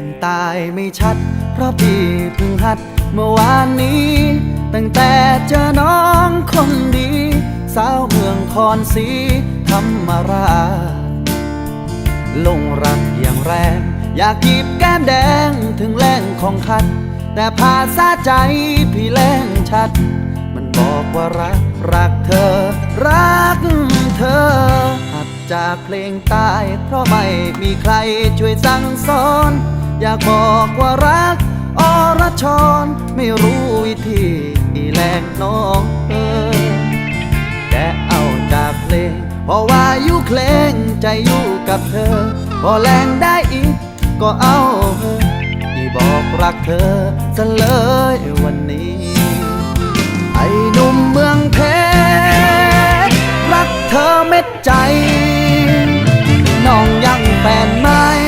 งตายไม่ชัด เพราะพี่เพิ่งหัดเมื่อวานนี้ ตั้งแต่เจอน้องคนดี สาวเมืองคอนสีธรรมราลงรักอย่างแรง อยากกีบแก้มแดงถึงแรงของคัด แต่ภาษาใจพี่แรงชัด มันบอกว่ารัก รักเธอ รักเธอหัดจากเพลงตายเพราะไม่มีใครช่วยสั่งสอน อยากบอกว่ารัก อรชรไม่รู้วิธีแลกน้องเออแกเอาจากเพลงเพราะว่าอยู่เพลงใจอยู่กับเธอ พอแรงได้อีก ก็เอาเธอที่บอกรักเธอซะเลยวันนี้ ไอ้หนุ่มเมืองเพชรรักเธอเม็ดใจ